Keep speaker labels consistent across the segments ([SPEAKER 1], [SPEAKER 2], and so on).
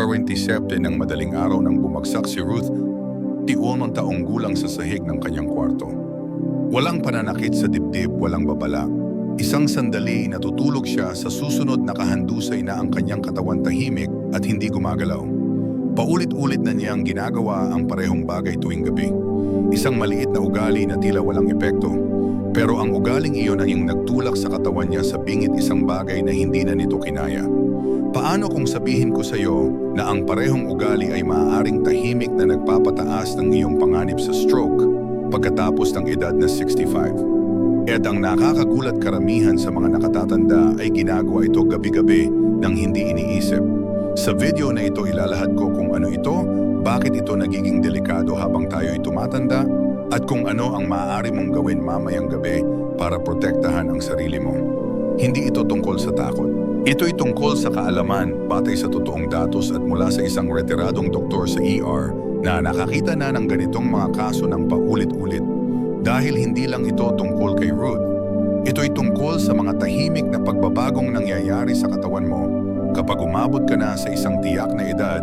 [SPEAKER 1] 27 ng madaling araw nang bumagsak si Ruth, tiwang taong gulang sa sahig ng kanyang kwarto. Walang pananakit sa dibdib, walang babala. Isang sandali natutulog siya sa susunod na kahandusay na ang kanyang katawan tahimik at hindi gumagalaw. Paulit-ulit na niyang ginagawa ang parehong bagay tuwing gabi. Isang maliit na ugali na tila walang epekto. Pero ang ugaling iyon ang yung nagtulak sa katawan niya sa bingit isang bagay na hindi na nito kinaya. Paano kung sabihin ko sa iyo na ang parehong ugali ay maaaring tahimik na nagpapataas ng iyong panganib sa stroke pagkatapos ng edad na 65? At ang nakakagulat karamihan sa mga nakatatanda ay ginagawa ito gabi-gabi nang hindi iniisip. Sa video na ito ilalahad ko kung ano ito, bakit ito nagiging delikado habang tayo ay tumatanda, at kung ano ang maaari mong gawin mamayang gabi para protektahan ang sarili mo. Hindi ito tungkol sa takot. Ito'y tungkol sa kaalaman batay sa totoong datos at mula sa isang retiradong doktor sa ER na nakakita na ng ganitong mga kaso ng paulit-ulit. Dahil hindi lang ito tungkol kay Ruth. Ito'y tungkol sa mga tahimik na pagbabagong nangyayari sa katawan mo kapag umabot ka na sa isang tiyak na edad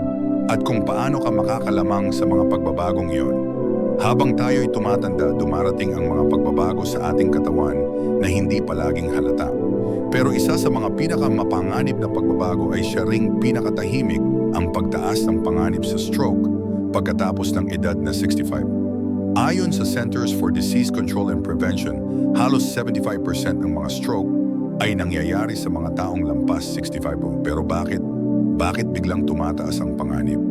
[SPEAKER 1] at kung paano ka makakalamang sa mga pagbabagong iyon. Habang tayo'y tumatanda, dumarating ang mga pagbabago sa ating katawan na hindi palaging halata. Pero isa sa mga pinakamapanganib na pagbabago ay siya ring pinakatahimik ang pagtaas ng panganib sa stroke pagkatapos ng edad na 65. Ayon sa Centers for Disease Control and Prevention, halos 75% ng mga stroke ay nangyayari sa mga taong lampas 65. Pero bakit? Bakit biglang tumataas ang panganib?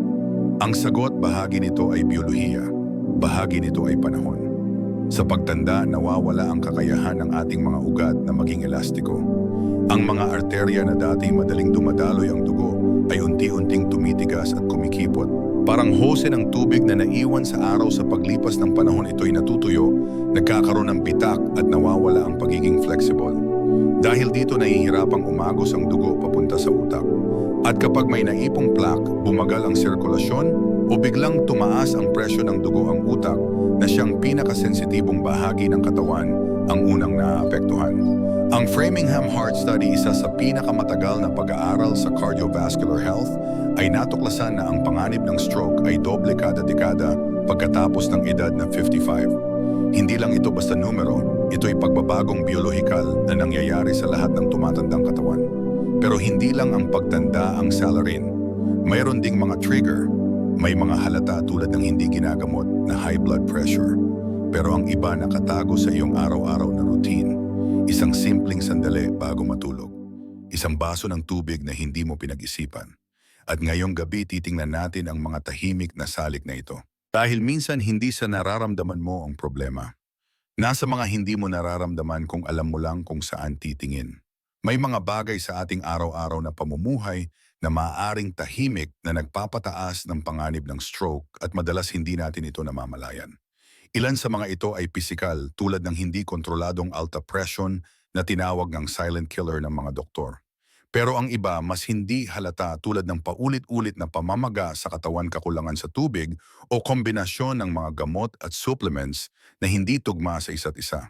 [SPEAKER 1] Ang sagot bahagi nito ay biyolohiya, bahagi nito ay panahon. Sa pagtanda, nawawala ang kakayahan ng ating mga ugat na maging elastiko. Ang mga arterya na dati madaling dumadaloy ang dugo ay unti-unting tumitigas at kumikipot. Parang hose ng tubig na naiwan sa araw sa paglipas ng panahon ito'y natutuyo, nagkakaroon ng bitak at nawawala ang pagiging flexible. Dahil dito nahihirapang umagos ang dugo papunta sa utak. At kapag may naipong plaque, bumagal ang sirkulasyon o biglang tumaas ang presyo ng dugo ang utak na siyang pinakasensitibong bahagi ng katawan ang unang naapektuhan. Ang Framingham Heart Study, isa sa pinakamatagal na pag-aaral sa cardiovascular health, ay natuklasan na ang panganib ng stroke ay doble kada dekada pagkatapos ng edad na 55. Hindi lang ito basta numero, ito'y pagbabagong biolohikal na nangyayari sa lahat ng tumatandang katawan. Pero hindi lang ang pagtanda ang salarin. Mayroon ding mga trigger. May mga halata tulad ng hindi ginagamot na high blood pressure. Pero ang iba nakatago sa iyong araw-araw na routine. Isang simpleng sandali bago matulog. Isang baso ng tubig na hindi mo pinag-isipan. At ngayong gabi titingnan natin ang mga tahimik na salik na ito. Dahil minsan hindi sa nararamdaman mo ang problema. Nasa mga hindi mo nararamdaman kung alam mo lang kung saan titingin. May mga bagay sa ating araw-araw na pamumuhay na maaaring tahimik na nagpapataas ng panganib ng stroke at madalas hindi natin ito namamalayan. Ilan sa mga ito ay pisikal tulad ng hindi kontroladong alta presyon na tinawag ng silent killer ng mga doktor. Pero ang iba mas hindi halata tulad ng paulit-ulit na pamamaga sa katawan kakulangan sa tubig o kombinasyon ng mga gamot at supplements na hindi tugma sa isa't isa.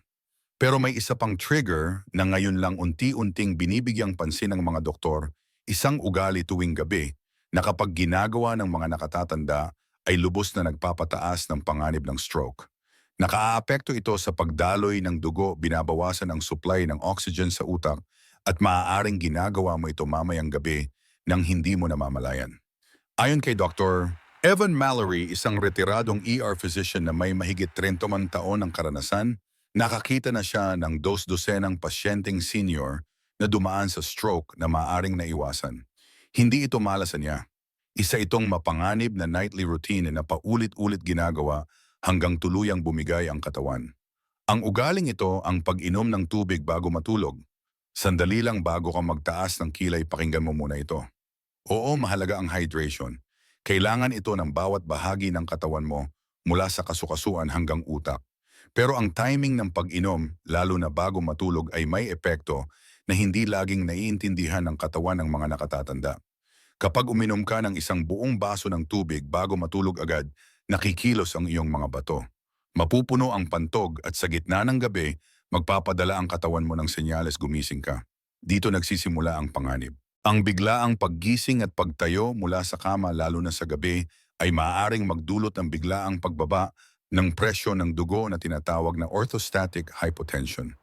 [SPEAKER 1] Pero may isa pang trigger na ngayon lang unti-unting binibigyang pansin ng mga doktor, isang ugali tuwing gabi na kapag ginagawa ng mga nakatatanda ay lubos na nagpapataas ng panganib ng stroke. Nakaaapekto ito sa pagdaloy ng dugo, binabawasan ang supply ng oxygen sa utak at maaaring ginagawa mo ito mamayang gabi nang hindi mo namamalayan. Ayon kay Dr. Evan Mallory, isang retiradong ER physician na may mahigit 30 man taon ng karanasan, nakakita na siya ng dos-dosenang pasyenteng senior na dumaan sa stroke na maaaring naiwasan. Hindi ito mala sa niya. Isa itong mapanganib na nightly routine na paulit-ulit ginagawa hanggang tuluyang bumigay ang katawan. Ang ugaling ito ang pag-inom ng tubig bago matulog. Sandali lang bago ka magtaas ng kilay pakinggan mo muna ito. Oo, mahalaga ang hydration. Kailangan ito ng bawat bahagi ng katawan mo mula sa kasukasuan hanggang utak. Pero ang timing ng pag-inom, lalo na bago matulog ay may epekto na hindi laging naiintindihan ng katawan ng mga nakatatanda. Kapag uminom ka ng isang buong baso ng tubig bago matulog agad, nakikilos ang iyong mga bato. Mapupuno ang pantog at sa gitna ng gabi, magpapadala ang katawan mo ng senyales gumising ka. Dito nagsisimula ang panganib. Ang biglaang paggising at pagtayo mula sa kama lalo na sa gabi ay maaaring magdulot ng biglaang pagbaba ng presyo ng dugo na tinatawag na orthostatic hypotension.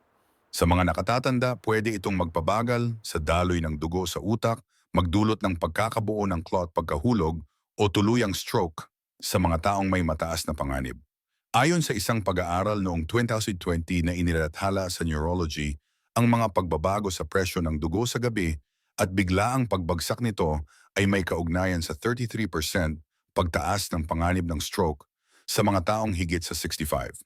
[SPEAKER 1] Sa mga nakatatanda, pwede itong magpabagal sa daloy ng dugo sa utak, magdulot ng pagkakabuo ng clot pagkahulog o tuluyang stroke sa mga taong may mataas na panganib. Ayon sa isang pag-aaral noong 2020 na inilathala sa neurology, ang mga pagbabago sa presyo ng dugo sa gabi at biglaang pagbagsak nito ay may kaugnayan sa 33% pagtaas ng panganib ng stroke sa mga taong higit sa 65.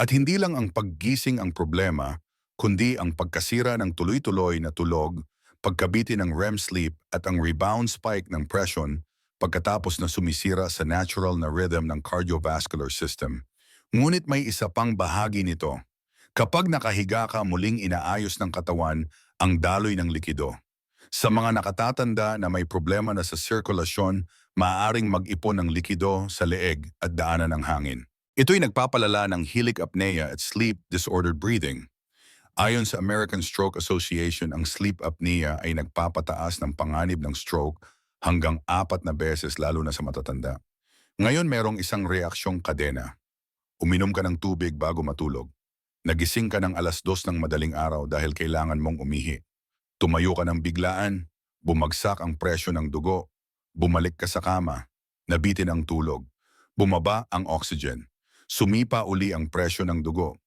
[SPEAKER 1] At hindi lang ang paggising ang problema, kundi ang pagkasira ng tuloy-tuloy na tulog, pagkabiti ng REM sleep at ang rebound spike ng presyon pagkatapos na sumisira sa natural na rhythm ng cardiovascular system. Ngunit may isa pang bahagi nito. Kapag nakahiga ka muling inaayos ng katawan ang daloy ng likido. Sa mga nakatatanda na may problema na sa sirkulasyon, maaaring mag-ipon ng likido sa leeg at daanan ng hangin. Ito'y nagpapalala ng helic apnea at sleep disordered breathing. Ayon sa American Stroke Association, ang sleep apnea ay nagpapataas ng panganib ng stroke hanggang apat na beses lalo na sa matatanda. Ngayon merong isang reaksyong kadena. Uminom ka ng tubig bago matulog. Nagising ka ng alas dos ng madaling araw dahil kailangan mong umihi. Tumayo ka ng biglaan, bumagsak ang presyo ng dugo, bumalik ka sa kama, nabitin ang tulog, bumaba ang oxygen, sumipa uli ang presyo ng dugo.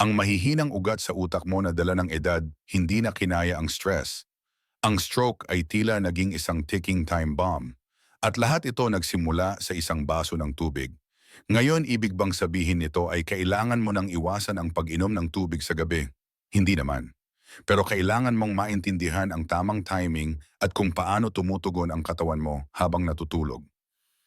[SPEAKER 1] Ang mahihinang ugat sa utak mo na dala ng edad, hindi na kinaya ang stress. Ang stroke ay tila naging isang ticking time bomb. At lahat ito nagsimula sa isang baso ng tubig. Ngayon, ibig bang sabihin nito ay kailangan mo nang iwasan ang pag-inom ng tubig sa gabi? Hindi naman. Pero kailangan mong maintindihan ang tamang timing at kung paano tumutugon ang katawan mo habang natutulog.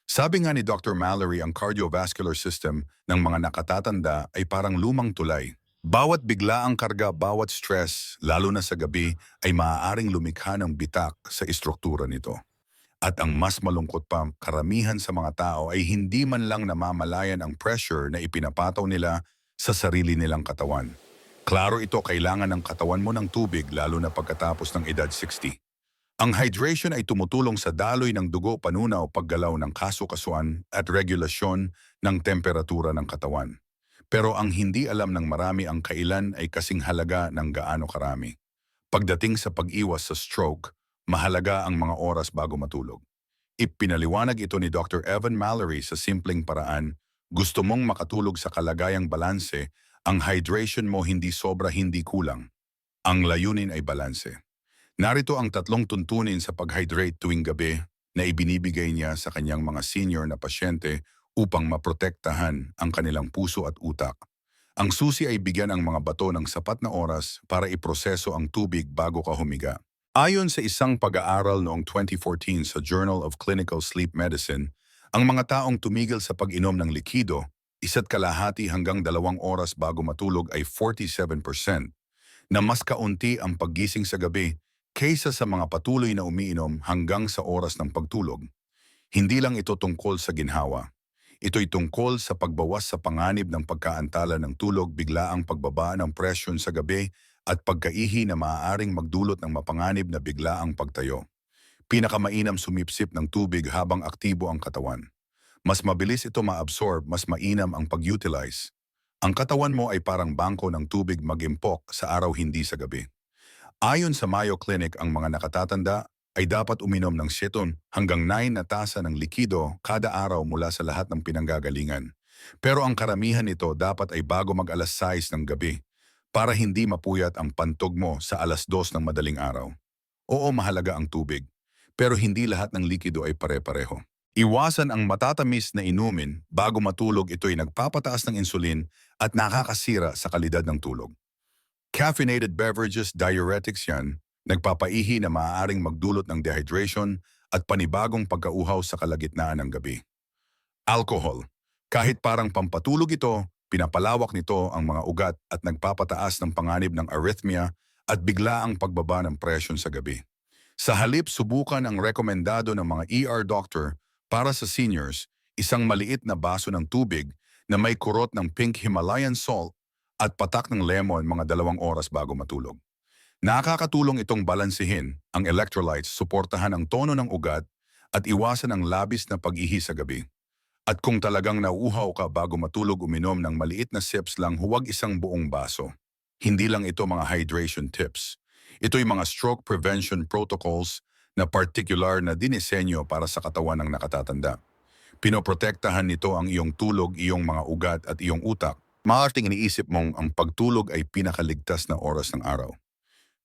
[SPEAKER 1] Sabi nga ni Dr. Mallory, ang cardiovascular system ng mga nakatatanda ay parang lumang tulay. Bawat bigla ang karga, bawat stress, lalo na sa gabi, ay maaaring lumikha ng bitak sa istruktura nito. At ang mas malungkot pa, karamihan sa mga tao ay hindi man lang namamalayan ang pressure na ipinapataw nila sa sarili nilang katawan. Klaro ito kailangan ng katawan mo ng tubig lalo na pagkatapos ng edad 60. Ang hydration ay tumutulong sa daloy ng dugo, panunaw, paggalaw ng kasukasuan at regulasyon ng temperatura ng katawan. Pero ang hindi alam ng marami ang kailan ay kasing halaga ng gaano karami. Pagdating sa pag-iwas sa stroke, mahalaga ang mga oras bago matulog. Ipinaliwanag ito ni Dr. Evan Mallory sa simpleng paraan, gusto mong makatulog sa kalagayang balanse, ang hydration mo hindi sobra hindi kulang. Ang layunin ay balanse. Narito ang tatlong tuntunin sa pag-hydrate tuwing gabi na ibinibigay niya sa kanyang mga senior na pasyente upang maprotektahan ang kanilang puso at utak. Ang susi ay bigyan ang mga bato ng sapat na oras para iproseso ang tubig bago ka humiga. Ayon sa isang pag-aaral noong 2014 sa Journal of Clinical Sleep Medicine, ang mga taong tumigil sa pag-inom ng likido, isa't kalahati hanggang dalawang oras bago matulog ay 47%, na mas kaunti ang paggising sa gabi kaysa sa mga patuloy na umiinom hanggang sa oras ng pagtulog. Hindi lang ito tungkol sa ginhawa. Ito'y tungkol sa pagbawas sa panganib ng pagkaantala ng tulog biglaang pagbaba ng presyon sa gabi at pagkaihi na maaaring magdulot ng mapanganib na biglaang pagtayo. Pinakamainam sumipsip ng tubig habang aktibo ang katawan. Mas mabilis ito maabsorb, mas mainam ang pag-utilize. Ang katawan mo ay parang bangko ng tubig mag-impok sa araw hindi sa gabi. Ayon sa Mayo Clinic, ang mga nakatatanda ay dapat uminom ng 7 hanggang 9 na tasa ng likido kada araw mula sa lahat ng pinanggagalingan. Pero ang karamihan nito dapat ay bago mag-alas 6 ng gabi para hindi mapuyat ang pantog mo sa alas 2 ng madaling araw. Oo, mahalaga ang tubig, pero hindi lahat ng likido ay pare-pareho. Iwasan ang matatamis na inumin bago matulog ito'y nagpapataas ng insulin at nakakasira sa kalidad ng tulog. Caffeinated beverages, diuretics yan, nagpapaihi na maaaring magdulot ng dehydration at panibagong pagkauhaw sa kalagitnaan ng gabi. Alcohol. Kahit parang pampatulog ito, Pinapalawak nito ang mga ugat at nagpapataas ng panganib ng arrhythmia at bigla ang pagbaba ng presyon sa gabi. Sa halip, subukan ang rekomendado ng mga ER doctor para sa seniors, isang maliit na baso ng tubig na may kurot ng pink Himalayan salt at patak ng lemon mga dalawang oras bago matulog. Nakakatulong itong balansehin ang electrolytes, suportahan ang tono ng ugat at iwasan ang labis na pag-ihi sa gabi. At kung talagang nauuhaw ka bago matulog uminom ng maliit na sips lang huwag isang buong baso. Hindi lang ito mga hydration tips. Ito'y mga stroke prevention protocols na particular na dinisenyo para sa katawan ng nakatatanda. Pinoprotektahan nito ang iyong tulog, iyong mga ugat at iyong utak. Maaaring iniisip mong ang pagtulog ay pinakaligtas na oras ng araw.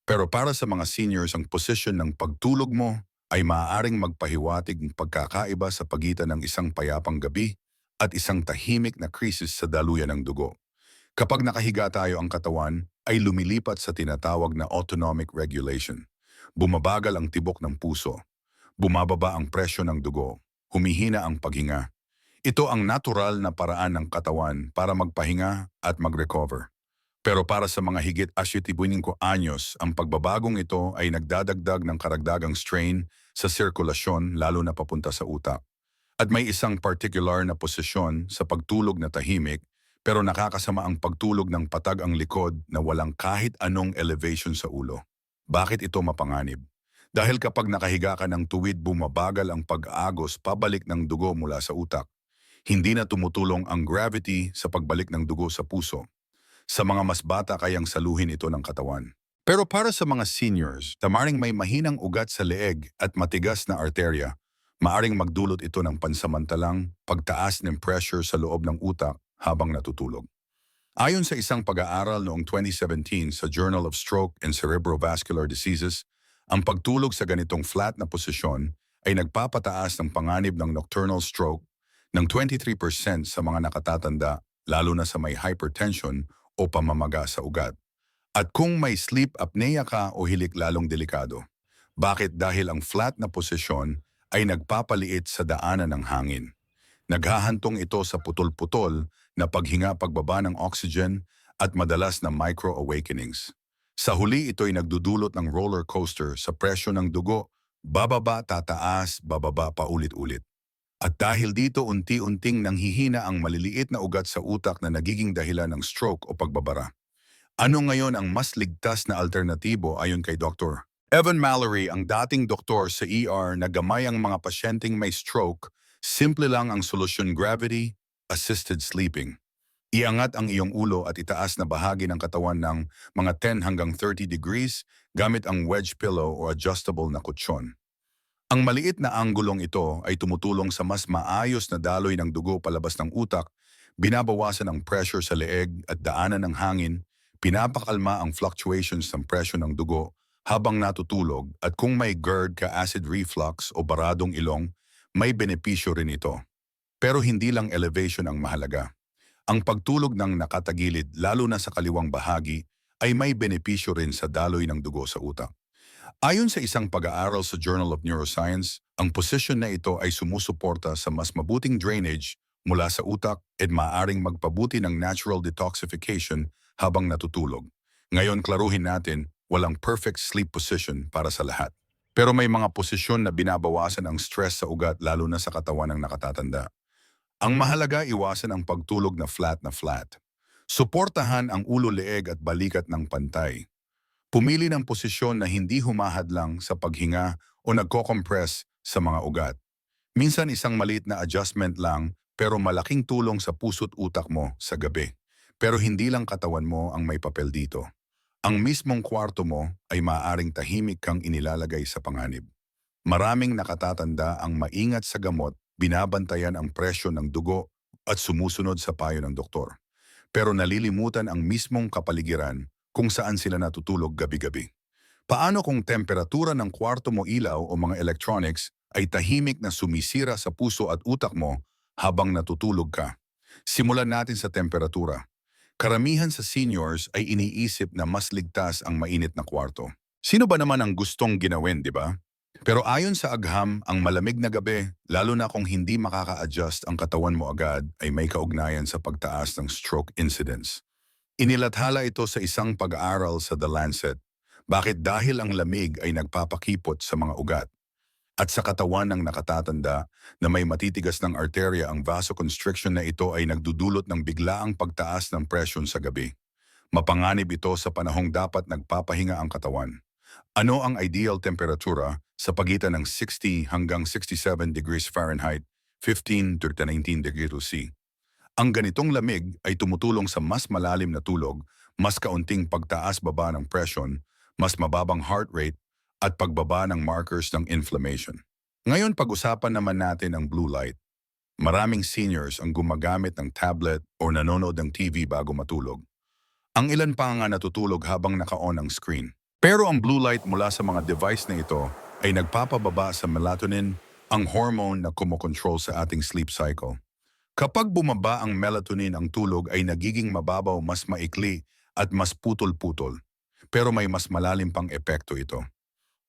[SPEAKER 1] Pero para sa mga seniors, ang posisyon ng pagtulog mo ay maaaring magpahiwatig ng pagkakaiba sa pagitan ng isang payapang gabi at isang tahimik na krisis sa daluyan ng dugo. Kapag nakahiga tayo ang katawan, ay lumilipat sa tinatawag na autonomic regulation. Bumabagal ang tibok ng puso. Bumababa ang presyo ng dugo. Humihina ang paghinga. Ito ang natural na paraan ng katawan para magpahinga at mag-recover. Pero para sa mga higit asyetibunin ko anyos, ang pagbabagong ito ay nagdadagdag ng karagdagang strain sa sirkulasyon lalo na papunta sa utak. At may isang particular na posisyon sa pagtulog na tahimik pero nakakasama ang pagtulog ng patag ang likod na walang kahit anong elevation sa ulo. Bakit ito mapanganib? Dahil kapag nakahiga ka ng tuwid bumabagal ang pag-agos pabalik ng dugo mula sa utak. Hindi na tumutulong ang gravity sa pagbalik ng dugo sa puso. Sa mga mas bata kayang saluhin ito ng katawan. Pero para sa mga seniors, tamaring may mahinang ugat sa leeg at matigas na arterya, maaring magdulot ito ng pansamantalang pagtaas ng pressure sa loob ng utak habang natutulog. Ayon sa isang pag-aaral noong 2017 sa Journal of Stroke and Cerebrovascular Diseases, ang pagtulog sa ganitong flat na posisyon ay nagpapataas ng panganib ng nocturnal stroke ng 23% sa mga nakatatanda lalo na sa may hypertension o pamamaga sa ugat. At kung may sleep apnea ka o hilik lalong delikado. Bakit? Dahil ang flat na posisyon ay nagpapaliit sa daanan ng hangin. Naghahantong ito sa putol-putol na paghinga pagbaba ng oxygen at madalas na micro-awakenings. Sa huli ito'y nagdudulot ng roller coaster sa presyo ng dugo, bababa, tataas, bababa pa ulit-ulit. At dahil dito unti-unting nanghihina ang maliliit na ugat sa utak na nagiging dahilan ng stroke o pagbabara. Ano ngayon ang mas ligtas na alternatibo ayon kay Dr. Evan Mallory, ang dating doktor sa ER na gamay ang mga pasyenteng may stroke, simple lang ang solusyon gravity, assisted sleeping. Iangat ang iyong ulo at itaas na bahagi ng katawan ng mga 10 hanggang 30 degrees gamit ang wedge pillow o adjustable na kutsyon. Ang maliit na anggulong ito ay tumutulong sa mas maayos na daloy ng dugo palabas ng utak, binabawasan ang pressure sa leeg at daanan ng hangin, pinapakalma ang fluctuations ng presyo ng dugo habang natutulog at kung may GERD ka acid reflux o baradong ilong, may benepisyo rin ito. Pero hindi lang elevation ang mahalaga. Ang pagtulog ng nakatagilid lalo na sa kaliwang bahagi ay may benepisyo rin sa daloy ng dugo sa utak. Ayon sa isang pag-aaral sa Journal of Neuroscience, ang posisyon na ito ay sumusuporta sa mas mabuting drainage mula sa utak at maaring magpabuti ng natural detoxification habang natutulog. Ngayon klaruhin natin, walang perfect sleep position para sa lahat. Pero may mga posisyon na binabawasan ang stress sa ugat lalo na sa katawan ng nakatatanda. Ang mahalaga iwasan ang pagtulog na flat na flat. Suportahan ang ulo leeg at balikat ng pantay. Pumili ng posisyon na hindi humahadlang sa paghinga o nagko-compress sa mga ugat. Minsan isang maliit na adjustment lang pero malaking tulong sa puso't utak mo sa gabi. Pero hindi lang katawan mo ang may papel dito. Ang mismong kwarto mo ay maaaring tahimik kang inilalagay sa panganib. Maraming nakatatanda ang maingat sa gamot, binabantayan ang presyo ng dugo at sumusunod sa payo ng doktor. Pero nalilimutan ang mismong kapaligiran kung saan sila natutulog gabi-gabi. Paano kung temperatura ng kwarto mo ilaw o mga electronics ay tahimik na sumisira sa puso at utak mo habang natutulog ka? Simulan natin sa temperatura. Karamihan sa seniors ay iniisip na mas ligtas ang mainit na kwarto. Sino ba naman ang gustong ginawin, di ba? Pero ayon sa agham, ang malamig na gabi, lalo na kung hindi makaka-adjust ang katawan mo agad, ay may kaugnayan sa pagtaas ng stroke incidence. Inilathala ito sa isang pag-aaral sa The Lancet. Bakit dahil ang lamig ay nagpapakipot sa mga ugat? At sa katawan ng nakatatanda na may matitigas ng arterya ang vasoconstriction na ito ay nagdudulot ng biglaang pagtaas ng presyon sa gabi. Mapanganib ito sa panahong dapat nagpapahinga ang katawan. Ano ang ideal temperatura sa pagitan ng 60 hanggang 67 degrees Fahrenheit, 15 to 19 degrees C? Ang ganitong lamig ay tumutulong sa mas malalim na tulog, mas kaunting pagtaas-baba ng presyon, mas mababang heart rate, at pagbaba ng markers ng inflammation. Ngayon pag-usapan naman natin ang blue light. Maraming seniors ang gumagamit ng tablet o nanonood ng TV bago matulog. Ang ilan pa nga natutulog habang naka-on ang screen. Pero ang blue light mula sa mga device na ito ay nagpapababa sa melatonin, ang hormone na kumokontrol sa ating sleep cycle. Kapag bumaba ang melatonin, ang tulog ay nagiging mababaw, mas maikli at mas putol-putol. Pero may mas malalim pang epekto ito.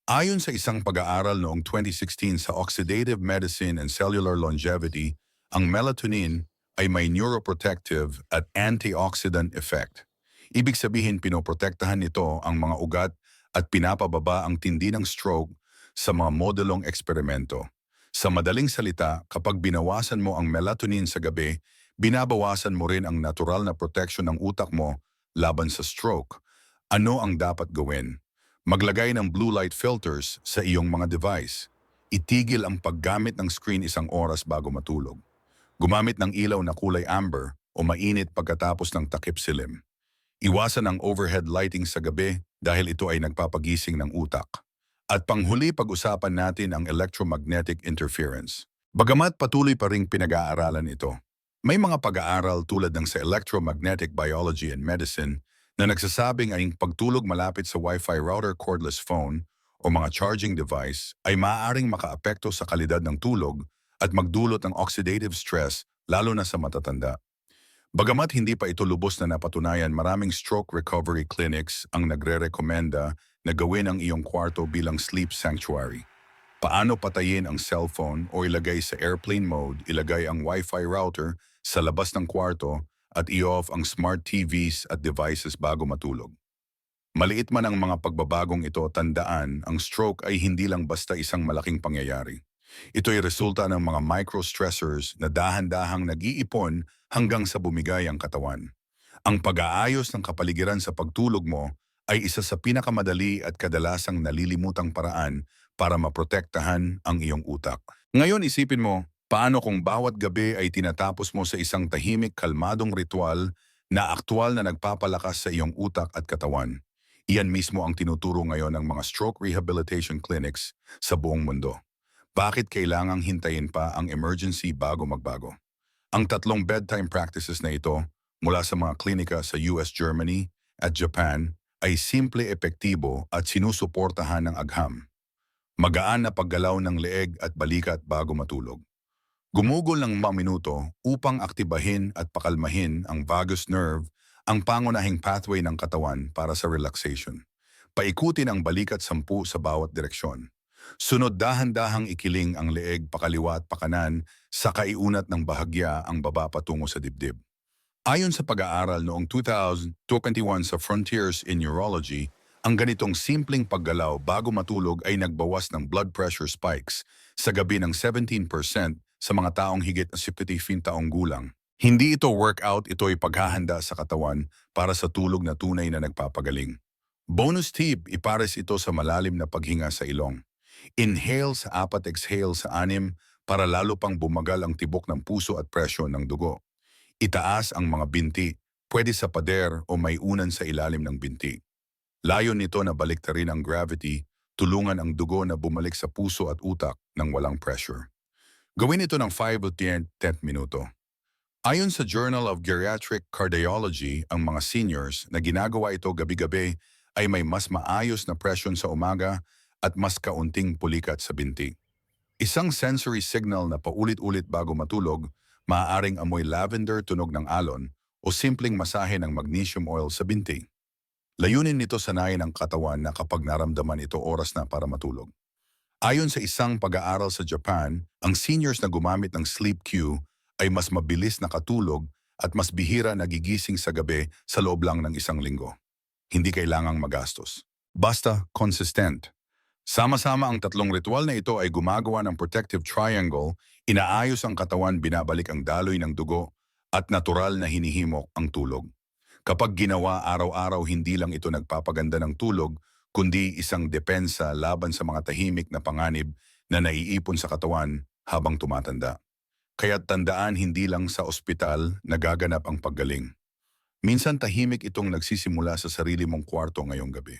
[SPEAKER 1] Ayon sa isang pag-aaral noong 2016 sa Oxidative Medicine and Cellular Longevity, ang melatonin ay may neuroprotective at antioxidant effect. Ibig sabihin pinoprotektahan nito ang mga ugat at pinapababa ang tindi ng stroke sa mga modelong eksperimento. Sa madaling salita, kapag binawasan mo ang melatonin sa gabi, binabawasan mo rin ang natural na protection ng utak mo laban sa stroke. Ano ang dapat gawin? Maglagay ng blue light filters sa iyong mga device. Itigil ang paggamit ng screen isang oras bago matulog. Gumamit ng ilaw na kulay amber o mainit pagkatapos ng takip silim. Iwasan ang overhead lighting sa gabi dahil ito ay nagpapagising ng utak. At panghuli pag-usapan natin ang electromagnetic interference. Bagamat patuloy pa ring pinag-aaralan ito, may mga pag-aaral tulad ng sa electromagnetic biology and medicine na nagsasabing ay pagtulog malapit sa Wi-Fi router cordless phone o mga charging device ay maaaring makaapekto sa kalidad ng tulog at magdulot ng oxidative stress lalo na sa matatanda. Bagamat hindi pa ito lubos na napatunayan, maraming stroke recovery clinics ang nagre-rekomenda na gawin ang iyong kwarto bilang sleep sanctuary. Paano patayin ang cellphone o ilagay sa airplane mode, ilagay ang Wi-Fi router sa labas ng kwarto at i-off ang smart TVs at devices bago matulog. Maliit man ang mga pagbabagong ito, tandaan, ang stroke ay hindi lang basta isang malaking pangyayari. Ito ay resulta ng mga microstressors na dahan-dahang nag-iipon hanggang sa bumigay ang katawan. Ang pag-aayos ng kapaligiran sa pagtulog mo ay isa sa pinakamadali at kadalasang nalilimutang paraan para maprotektahan ang iyong utak. Ngayon isipin mo, paano kung bawat gabi ay tinatapos mo sa isang tahimik kalmadong ritual na aktwal na nagpapalakas sa iyong utak at katawan. Iyan mismo ang tinuturo ngayon ng mga stroke rehabilitation clinics sa buong mundo. Bakit kailangang hintayin pa ang emergency bago magbago? Ang tatlong bedtime practices na ito mula sa mga klinika sa US, Germany at Japan ay simple epektibo at sinusuportahan ng agham. Magaan na paggalaw ng leeg at balikat bago matulog. Gumugol ng mga minuto upang aktibahin at pakalmahin ang vagus nerve, ang pangunahing pathway ng katawan para sa relaxation. Paikutin ang balikat sampu sa bawat direksyon. Sunod dahan-dahang ikiling ang leeg pakaliwa at pakanan sa kaiunat ng bahagya ang baba patungo sa dibdib. Ayon sa pag-aaral noong 2021 sa Frontiers in Neurology, ang ganitong simpleng paggalaw bago matulog ay nagbawas ng blood pressure spikes sa gabi ng 17% sa mga taong higit na 75 taong gulang. Hindi ito workout, ito ay paghahanda sa katawan para sa tulog na tunay na nagpapagaling. Bonus tip, ipares ito sa malalim na paghinga sa ilong. Inhale sa apat, exhale sa anim para lalo pang bumagal ang tibok ng puso at presyon ng dugo. Itaas ang mga binti, pwede sa pader o may unan sa ilalim ng binti. Layon nito na baliktarin ang gravity, tulungan ang dugo na bumalik sa puso at utak ng walang pressure. Gawin ito ng 5 o 10, 10 minuto. Ayon sa Journal of Geriatric Cardiology, ang mga seniors na ginagawa ito gabi-gabi ay may mas maayos na presyon sa umaga at mas kaunting pulikat sa binti. Isang sensory signal na paulit-ulit bago matulog, maaaring amoy lavender tunog ng alon o simpleng masahe ng magnesium oil sa binti. Layunin nito sanayin ang katawan na kapag naramdaman ito oras na para matulog. Ayon sa isang pag-aaral sa Japan, ang seniors na gumamit ng sleep cue ay mas mabilis nakatulog at mas bihira nagigising sa gabi sa loob lang ng isang linggo. Hindi kailangang magastos. Basta consistent. Sama-sama ang tatlong ritual na ito ay gumagawa ng protective triangle, inaayos ang katawan, binabalik ang daloy ng dugo, at natural na hinihimok ang tulog. Kapag ginawa araw-araw, hindi lang ito nagpapaganda ng tulog, kundi isang depensa laban sa mga tahimik na panganib na naiipon sa katawan habang tumatanda. Kaya tandaan hindi lang sa ospital nagaganap ang paggaling. Minsan tahimik itong nagsisimula sa sarili mong kwarto ngayong gabi.